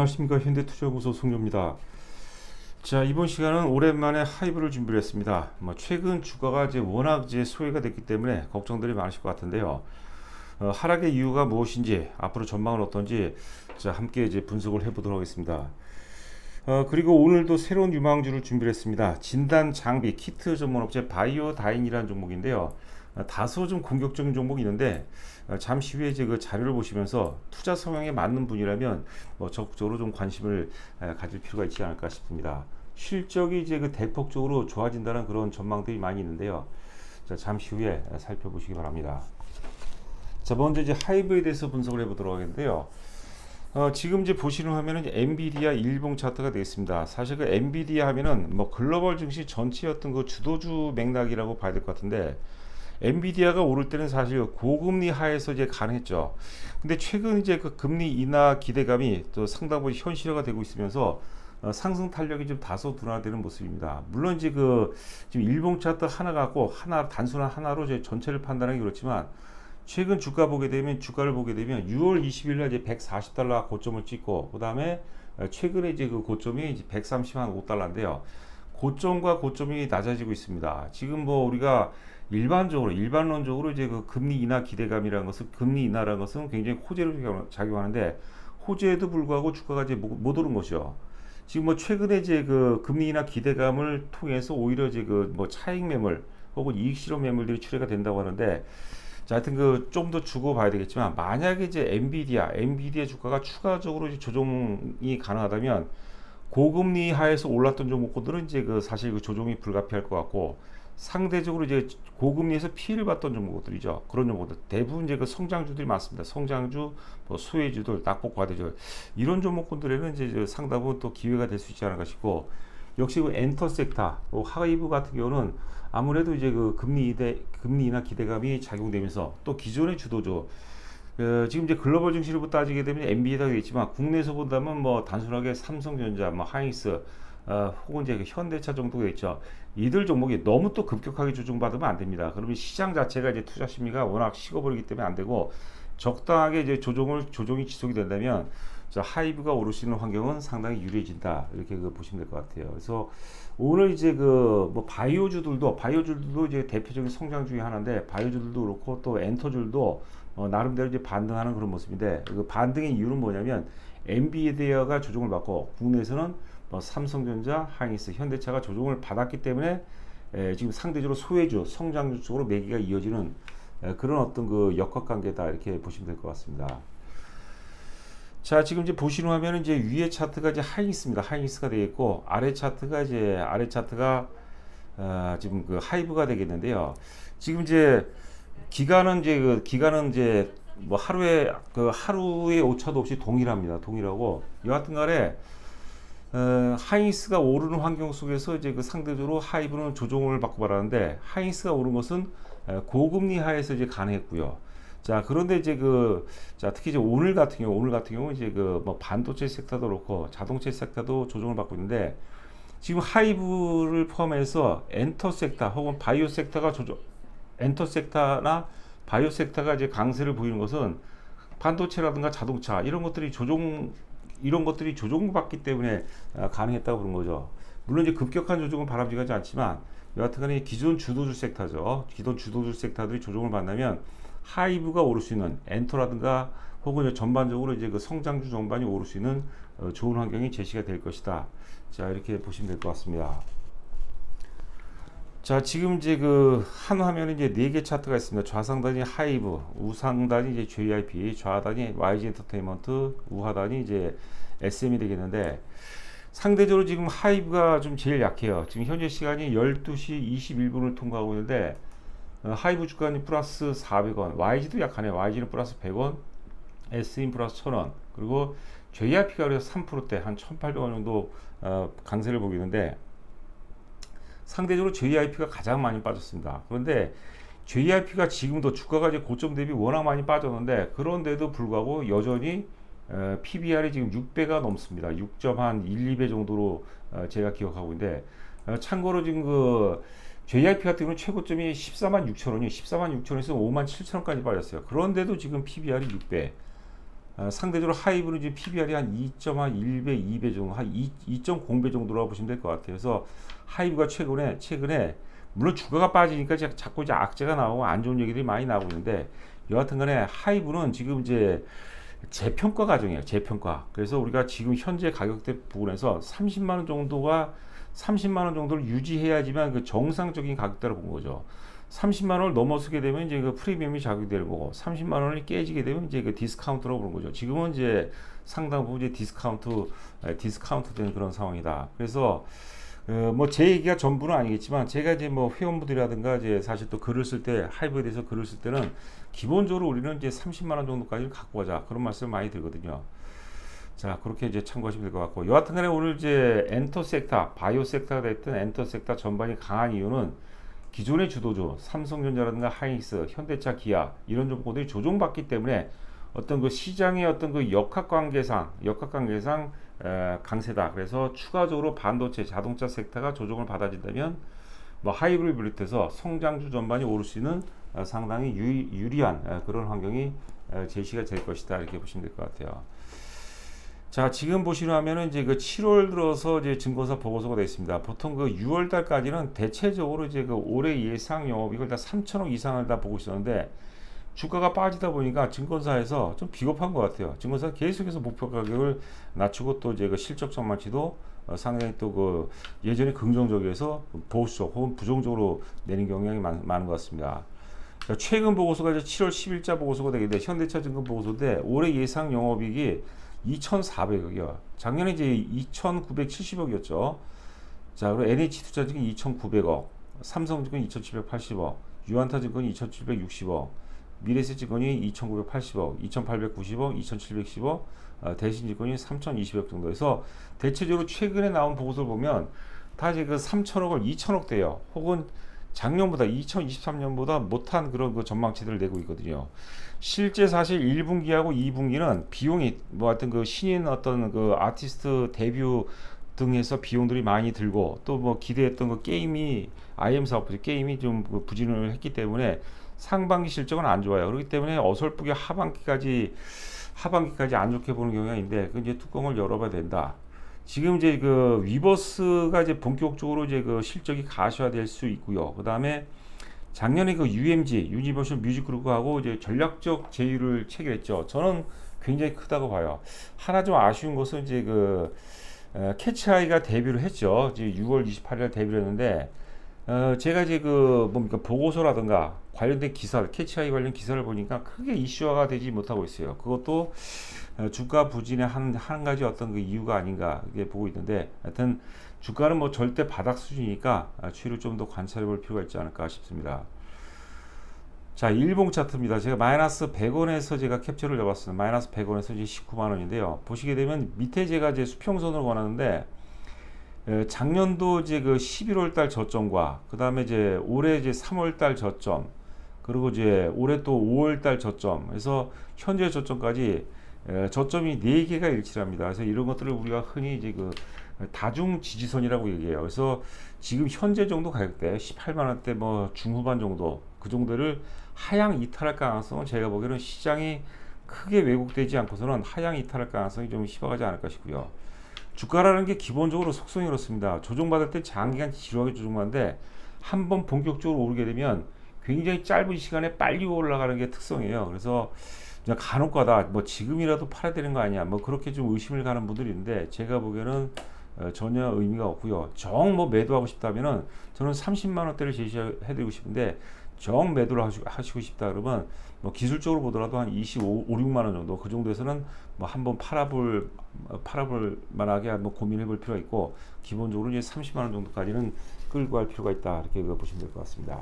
안녕하십니까 현대투자연구소 송료입니다. 자 이번 시간은 오랜만에 하이브를 준비를 했습니다. 뭐 최근 주가가 이제 워낙 이제 소외가 됐기 때문에 걱정들이 많으실 것 같은데요. 어, 하락의 이유가 무엇인지 앞으로 전망은 어떤지 자 함께 이제 분석을 해보도록 하겠습니다. 어, 그리고 오늘도 새로운 유망주를 준비를 했습니다. 진단 장비 키트 전문 업체 바이오다인이라는 종목인데요. 어, 다소 좀 공격적인 종목이 있는데 어, 잠시 후에 이제 그 자료를 보시면서 투자 성향에 맞는 분이라면 뭐 적극적으로 좀 관심을 에, 가질 필요가 있지 않을까 싶습니다. 실적이 이제 그 대폭적으로 좋아진다는 그런 전망들이 많이 있는데요. 자, 잠시 후에 에, 살펴보시기 바랍니다. 자, 먼저 이제 하이브에 대해서 분석을 해보도록 하겠는데요. 어, 지금 이제 보시는 화면은 엔비디아 일봉 차트가 되겠습니다. 사실 그 엔비디아 하면은 뭐 글로벌 증시 전체였던 그 주도주 맥락이라고 봐야 될 것 같은데 엔비디아가 오를 때는 사실 고금리 하에서 이제 가능했죠. 근데 최근 이제 그 금리 인하 기대감이 또 상당 부분 현실화가 되고 있으면서 어, 상승 탄력이 좀 다소 둔화되는 모습입니다. 물론 이제 그 지금 일봉 차트 하나 갖고 하나 단순한 하나로 이제 전체를 판단하기 그렇지만 최근 주가 보게 되면 주가를 보게 되면 6월 20일 날 이제 140달러 고점을 찍고 그다음에 어, 최근에 이제 그 고점이 이제 130한 5달러인데요. 고점과 고점이 낮아지고 있습니다. 지금 뭐 우리가 일반적으로 일반론적으로 이제 그 금리 인하 기대감이라는 것은 금리 인하라는 것은 굉장히 호재로 작용하는데 호재에도 불구하고 주가가 이제 못 오른 것이요. 지금 뭐 최근에 이제 그 금리 인하 기대감을 통해서 오히려 이제 그 뭐 차익 매물 혹은 이익 실험 매물들이 출회가 된다고 하는데 자, 하여튼 그 좀 더 주고 봐야 되겠지만 만약에 이제 엔비디아, 엔비디아 주가가 추가적으로 이제 조정이 가능하다면 고금리 하에서 올랐던 종목들은 이제 그 사실 그 조정이 불가피할 것 같고 상대적으로 이제 고금리에서 피해를 봤던 종목들이죠. 그런 종목들 대부분 이제 그 성장주들이 많습니다. 성장주, 뭐 수혜주들, 낙폭 과대주 이런 종목군들에는 이제 부분 또 기회가 될 수 있지 않을까 싶고 역시 그 엔터 섹터, 뭐 하이브 같은 경우는 아무래도 이제 그 금리 이대 금리 인하 기대감이 작용되면서 또 기존의 주도주 그 지금 이제 글로벌 증시로 따지게 되면 엔비디아가 되겠지만 국내에서 본다면 뭐 단순하게 삼성전자, 뭐 하이닉스 어, 혹은 이제 그 현대차 정도가 있죠. 이들 종목이 너무 또 급격하게 조정받으면 안 됩니다. 그러면 시장 자체가 이제 투자 심리가 워낙 식어버리기 때문에 안 되고 적당하게 이제 조정을 조정이 지속이 된다면 자, 하이브가 오를 수 있는 환경은 상당히 유리해진다 이렇게 그 보시면 될 것 같아요. 그래서 오늘 이제 그 뭐 바이오주들도 바이오주들도 이제 대표적인 성장 중에 하나인데 바이오주들도 그렇고 또 엔터주들도 어, 나름대로 이제 반등하는 그런 모습인데 그 반등의 이유는 뭐냐면 엔비디아가 조정을 받고 국내에서는 뭐 삼성전자, 하이닉스, 현대차가 조정을 받았기 때문에 에, 지금 상대적으로 소외주, 성장주 쪽으로 매기가 이어지는 에, 그런 어떤 그 역학관계다 이렇게 보시면 될 것 같습니다. 자, 지금 이제 보시는 화면은 이제 위에 차트가 이제 하이닉스입니다. 하이닉스가 되겠고 아래 차트가 이제 아래 차트가 어, 지금 그 하이브가 되겠는데요. 지금 이제 기간은 이제 그 기간은 이제 뭐 하루에 그 하루의 오차도 없이 동일합니다. 동일하고 여하튼간에 어, 하이닉스가 오르는 환경 속에서 이제 그 상대적으로 하이브는 조정을 받고 말하는데 하이닉스가 오른 것은 에, 고금리 하에서 이제 가능했고요. 자 그런데 이제 그 자 특히 이제 오늘 같은 경우 오늘 같은 경우 이제 그 뭐 반도체 섹터도 그렇고 자동차 섹터도 조정을 받고 있는데 지금 하이브를 포함해서 엔터 섹터 혹은 바이오 섹터가 조정 엔터 섹터나 바이오 섹터가 이제 강세를 보이는 것은 반도체라든가 자동차 이런 것들이 조정 이런 것들이 조정받기 때문에 아, 가능했다고 그런 거죠. 물론 이제 급격한 조정은 바람직하지 않지만 여하튼간에 기존 주도주 섹터죠. 기존 주도주 섹터들이 조정을 받다면 하이브가 오를 수 있는 엔터라든가 혹은 전반적으로 이제 그 성장주 전반이 오를 수 있는 어, 좋은 환경이 제시가 될 것이다. 자 이렇게 보시면 될 것 같습니다. 자 지금 이제 그 한 화면에 이제 네 개 차트가 있습니다. 좌상단이 하이브, 우상단이 이제 JYP, 좌단이 YG 엔터테인먼트, 우하단이 이제 SM이 되겠는데 상대적으로 지금 하이브가 좀 제일 약해요. 지금 현재 시간이 12시 21분을 통과하고 있는데 어, 하이브 주가는 플러스 400원, YG도 약하네요. YG는 플러스 100원, SM 플러스 1000원, 그리고 JYP가 그래서 3%대 한 1,800원 정도 어, 강세를 보이는데 상대적으로 JIP가 가장 많이 빠졌습니다. 그런데 JIP가 지금도 주가가 이제 고점 대비 워낙 많이 빠졌는데 그런데도 불구하고 여전히 어, PBR이 지금 6배가 넘습니다. 6.1, 2배 정도로 어, 제가 기억하고 있는데 어, 참고로 지금 그 JIP 같은 경우는 최고점이 14만 6천 원이 14만 6천 원에서 5만 7천 원까지 빠졌어요. 그런데도 지금 PBR이 6배. 어, 상대적으로 하이브는 이제 PBR이 한 2.1배, 2배 정도, 한 2, 2.0배 정도라고 보시면 될 것 같아요. 그래서 하이브가 최근에 최근에 물론 주가가 빠지니까 자꾸 이제 악재가 나오고 안 좋은 얘기들이 많이 나오고 있는데 여하튼간에 하이브는 지금 이제 재평가 과정이에요. 재평가. 그래서 우리가 지금 현재 가격대 부분에서 30만 원 정도가 30만 원 정도를 유지해야지만 그 정상적인 가격대로 본 거죠. 30만 원을 넘어서게 되면 이제 그 프리미엄이 거고 30만 원이 깨지게 되면 이제 그 디스카운트라고 보는 거죠. 지금은 이제 상당 부분 이제 디스카운트 에, 디스카운트 되는 그런 상황이다. 그래서 어, 뭐제 얘기가 전부는 아니겠지만 제가 이제 뭐 회원분들이라든가 이제 사실 또 글을 쓸 때 하이브에 대해서 글을 쓸 때는 기본적으로 우리는 이제 30만 원 정도까지는 갖고 가자 그런 말씀을 많이 드거든요. 자 그렇게 이제 참고하시면 될 것 같고 여하튼간에 오늘 이제 엔터 섹터 바이오 섹터가 됐든 엔터 섹터 전반이 강한 이유는 기존의 주도주 삼성전자라든가 하이닉스, 현대차, 기아 이런 종목들이 조종받기 때문에 어떤 그 시장의 어떤 그 역학관계상 역학관계상 에, 강세다. 그래서 추가적으로 반도체, 자동차 섹터가 조정을 받아진다면 뭐 하이브를 비롯해서 성장주 전반이 오를 수 있는 어, 상당히 유, 유리한 어, 그런 환경이 어, 제시가 될 것이다 이렇게 보시면 될 것 같아요. 자, 지금 보시면은 이제 그 7월 들어서 이제 증권사 보고서가 되어 있습니다. 보통 그 6월 달까지는 대체적으로 이제 그 올해 예상 영업이익을 다 3천억 이상을 다 보고 있었는데 주가가 빠지다 보니까 증권사에서 좀 비겁한 것 같아요. 증권사 계속해서 목표 가격을 낮추고 또 이제 그 실적 전망치도 어, 상당히 또 그 예전에 긍정적이어서 보수적 혹은 부정적으로 내는 경향이 많, 많은 것 같습니다. 자, 최근 보고서가 이제 7월 10일자 보고서가 돼 현대차 증권 보고서인데 올해 예상 영업이익이 2,400억이요. 작년에 이제 2,970억이었죠. 자, 그리고 NH투자증권 2,900억, 삼성증권 2,780억, 유한타증권 2,760억, 미래세증권이 2,980억, 2,890억, 2,710억, 어, 대신증권이 3,020억 정도에서 대체적으로 최근에 나온 보고서를 보면 다 이제 그 3천억을 2천억 대요. 혹은 작년보다 2023년보다 못한 그런 그 전망치들을 내고 있거든요. 실제 사실 1분기하고 2분기는 비용이 뭐 하여튼 그 신인 어떤 그 아티스트 데뷔 등해서 비용들이 많이 들고 또 뭐 기대했던 그 게임이 IM 사업 게임이 좀그 부진을 했기 때문에 상반기 실적은 안 좋아요. 그렇기 때문에 어설프게 하반기까지 하반기까지 안 좋게 보는 경향인데 그 이제 뚜껑을 열어봐야 된다. 지금 이제 그 위버스가 이제 본격적으로 이제 그 실적이 가시화될 수 있고요. 그 다음에 작년에 그 UMG 유니버셜 뮤직 그룹하고 이제 전략적 제휴를 체결했죠. 저는 굉장히 크다고 봐요. 하나 좀 아쉬운 것은 이제 그 어, 캐치아이가 데뷔를 했죠. 이제 6월 28일 데뷔를 했는데 어, 제가 이제 그 뭡니까 보고서라든가 관련된 기사, 캐치아이 관련 기사를 보니까 크게 이슈화가 되지 못하고 있어요. 그것도 어, 주가 부진의 한, 한 가지 어떤 그 이유가 아닌가 이게 보고 있는데 하여튼 주가는 뭐 절대 바닥 수준이니까 아, 추이를 좀 더 관찰해 볼 필요가 있지 않을까 싶습니다. 자, 일봉 차트입니다. 제가 마이너스 100원에서 제가 캡처를 잡았어요. 마이너스 100원에서 이제 19만 원인데요. 보시게 되면 밑에 제가 이제 수평선을 원하는데 에, 작년도 이제 그 11월 달 저점과 그 다음에 이제 올해 이제 3월 달 저점 그리고 이제 올해 또 5월 달 저점 그래서 현재 저점까지 에, 저점이 4개가 일치합니다. 그래서 이런 것들을 우리가 흔히 이제 그 다중 지지선이라고 얘기해요. 그래서 지금 현재 정도 가격대 18만 원대 뭐 중후반 정도 그 정도를 하향 이탈할 가능성은 제가 보기에는 시장이 크게 왜곡되지 않고서는 하향 이탈할 가능성이 좀 희박하지 않을까 싶고요. 주가라는 게 기본적으로 속성이 그렇습니다. 조정받을 때 장기간 지루하게 조정받는데 한 번 본격적으로 오르게 되면 굉장히 짧은 시간에 빨리 올라가는 게 특성이에요. 그래서 그냥 간혹가다 뭐 지금이라도 팔아야 되는 거 아니야 뭐 그렇게 좀 의심을 가는 분들이 있는데 제가 보기에는 어, 전혀 의미가 없고요. 정 뭐 매도하고 싶다면은 저는 30만 원대를 제시해드리고 싶은데 정 매도를 하시고, 하시고 싶다 그러면 뭐 기술적으로 보더라도 한 25, 5, 6만 원 정도 그 정도에서는 뭐 한번 팔아볼 어, 팔아볼 만하게 한번 고민해볼 필요가 있고 기본적으로 이제 30만 원 정도까지는 끌고 갈 필요가 있다 이렇게 그 보시면 될 것 같습니다.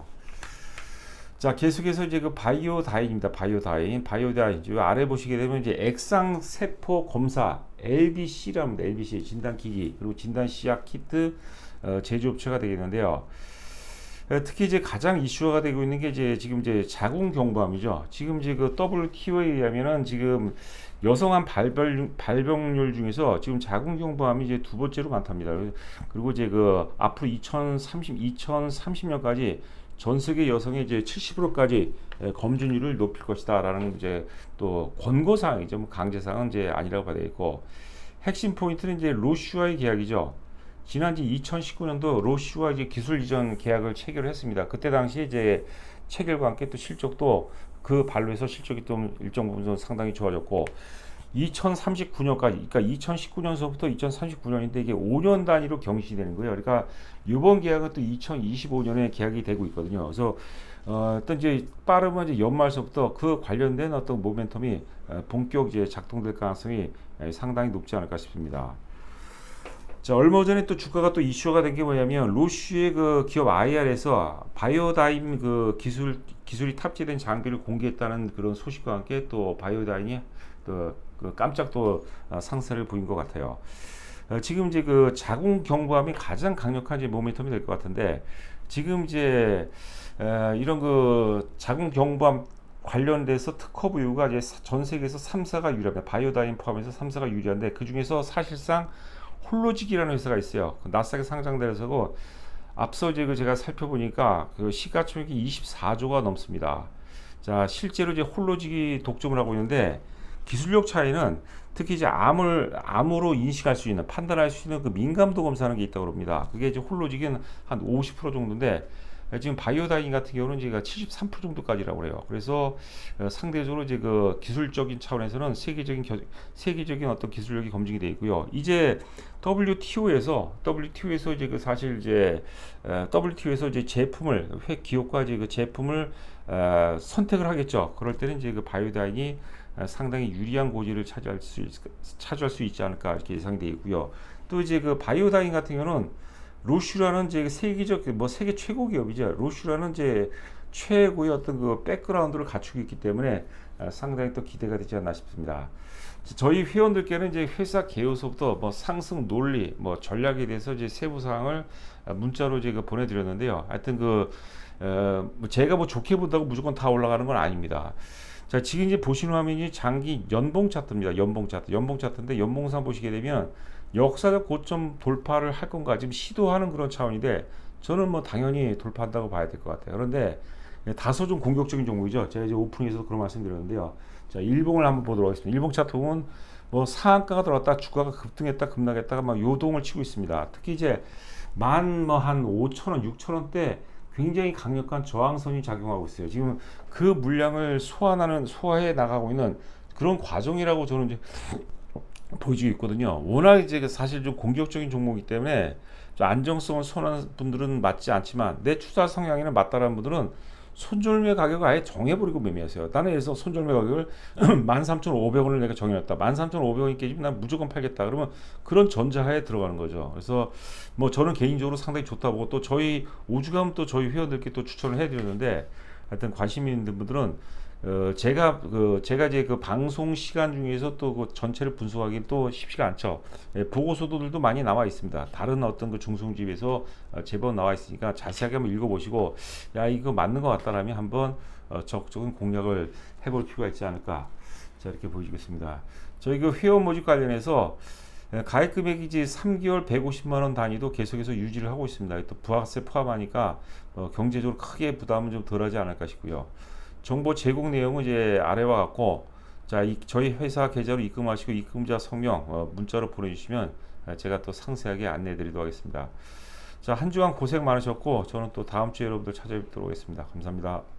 자 계속해서 이제 그 바이오 다인입니다. 바이오 다인, 바이오 다인. 이 아래 보시게 되면 이제 액상 세포 검사 LBC라고 합니다. LBC 진단 기기 그리고 진단 시약 키트 어, 제조업체가 되겠는데요. 어, 특히 이제 가장 이슈화가 되고 있는 게 이제 지금 이제 자궁 경부암이죠. 지금 이제 그 WTO에 의하면은 지금 여성암 발병 발병률 중에서 지금 자궁 경부암이 이제 두 번째로 많답니다. 그리고 이제 그 앞으로 2030 2030년까지 전 세계 여성의 이제 70%까지 검준율을 높일 것이다라는 이제 또 권고 사항이죠. 뭐 강제 사항은 이제 아니라고 봐야 되고 핵심 포인트는 이제 로슈와의 계약이죠. 지난 2019년도 로슈와 이제 기술 이전 계약을 체결했습니다. 그때 당시에 이제 체결과 함께 또 실적도 그 발로 해서 실적이 좀 일정 부분 상당히 좋아졌고 2039년까지 그러니까 2019년서부터 2039년인데 이게 5년 단위로 경신이 되는 거예요. 그러니까 이번 계약은 또 2025년에 계약이 되고 있거든요. 그래서 어, 어떤 이제 빠르면 이제 연말서부터 그 관련된 어떤 모멘텀이 어, 본격 이제 작동될 가능성이 에, 상당히 높지 않을까 싶습니다. 자, 얼마 전에 또 주가가 또 이슈가 된 게 뭐냐면 로쉬의 그 기업 IR에서 바이오다임 그 기술 기술이 탑재된 장비를 공개했다는 그런 소식과 함께 또 바이오다임이 또그 깜짝 또 어, 상승을 보인 것 같아요. 어, 지금 이제 그 자궁 경부암이 가장 강력한 이제 모멘텀이 될 것 같은데 지금 이제 에, 이런 그 자궁 경부암 관련돼서 특허 부유가 이제 전 세계에서 3사가 유리합니다. 바이오다임 포함해서 3사가 유리한데 그 중에서 사실상 홀로직이라는 회사가 있어요. 그 나스닥에 상장된 회사고 앞서 이제 그 제가 살펴보니까 그 시가총액이 24조가 넘습니다. 자, 실제로 이제 홀로직이 독점을 하고 있는데 기술력 차이는 특히 이제 암을 암으로 인식할 수 있는 판단할 수 있는 그 민감도 검사하는 게 있다고 합니다. 그게 이제 홀로직은 한 50% 정도인데 지금 바이오다인 같은 경우는 제가 73% 정도까지라고 그래요. 그래서 어, 상대적으로 이제 그 기술적인 차원에서는 세계적인 겨, 세계적인 어떤 기술력이 검증이 되어 있고요. 이제 WTO에서 WTO에서 이제 그 사실 이제 어, WTO에서 이제 제품을 회 기업과 이제 그 제품을 어, 선택을 하겠죠. 그럴 때는 이제 그 바이오다인이 어, 상당히 유리한 고지를 차지할 수 있, 차지할 수 있지 않을까 이렇게 예상되어 있고요. 또 이제 그 바이오다인 같은 경우는 로슈라는 이제 세계적 뭐 세계 최고 기업이죠. 로슈라는 이제 최고의 어떤 그 백그라운드를 갖추고 있기 때문에 어, 상당히 또 기대가 되지 않나 싶습니다. 저희 회원들께는 이제 회사 개요서부터 뭐 상승 논리, 뭐 전략에 대해서 이제 세부 사항을 어, 문자로 제가 보내드렸는데요. 하여튼 그 어, 뭐 제가 뭐 좋게 본다고 무조건 다 올라가는 건 아닙니다. 자, 지금 이제 보시는 화면이 장기 연봉 차트입니다. 연봉 차트. 연봉 차트인데 연봉상 보시게 되면 역사적 고점 돌파를 할 건가 지금 시도하는 그런 차원인데 저는 뭐 당연히 돌파한다고 봐야 될 것 같아요. 그런데 다소 좀 공격적인 종목이죠. 제가 이제 오프닝에서 그런 말씀드렸는데요. 자, 일봉을 한번 보도록 하겠습니다. 일봉 차트는 뭐 상한가가 들어왔다 주가가 급등했다 급락했다가 막 요동을 치고 있습니다. 특히 이제 만 뭐 한 5천 원, 6천 원대 굉장히 강력한 저항선이 작용하고 있어요. 지금 그 물량을 소환하는 소화해 나가고 있는 그런 과정이라고 저는 이제 보여지고 있거든요. 워낙 이제 그 사실 좀 공격적인 종목이기 때문에 좀 안정성을 선호하는 분들은 맞지 않지만 내 투자 성향에는 맞다라는 분들은 손절매 가격을 아예 정해버리고 매매하세요. 나는 들어서 손절매 가격을 13,500원을 내가 정해놨다. 13,500원이 깨지면 난 무조건 팔겠다. 그러면 그런 전자하에 들어가는 거죠. 그래서 뭐 저는 개인적으로 상당히 좋다 보고 또 저희 오주감 또 저희 회원들께 또 추천을 해드렸는데 하여튼 관심 있는 분들은 어, 제가 그 제가 이제 그 방송 시간 중에서 또 그 전체를 분석하기 또 쉽지가 않죠. 예, 보고서들도 많이 나와 있습니다. 다른 어떤 그 중송집에서 어, 제법 나와 있으니까 자세하게 한번 읽어보시고 야 이거 맞는 것 같다라면 한번 어, 적극적인 공략을 해볼 필요가 있지 않을까. 자 이렇게 보여주겠습니다. 저희 그 회원 모집 관련해서 예, 가입 금액이 이제 3개월 150만 원 단위도 계속해서 유지를 하고 있습니다. 또 부가세 포함하니까 어, 경제적으로 크게 부담은 좀 덜하지 않을까 싶고요. 정보 제공 내용은 이제 아래와 같고 자 이, 저희 회사 계좌로 입금하시고 입금자 성명 어, 문자로 보내주시면 어, 제가 또 상세하게 안내해드리도록 하겠습니다. 자 한 주간 고생 많으셨고 저는 또 다음 주에 여러분들 찾아뵙도록 하겠습니다. 감사합니다.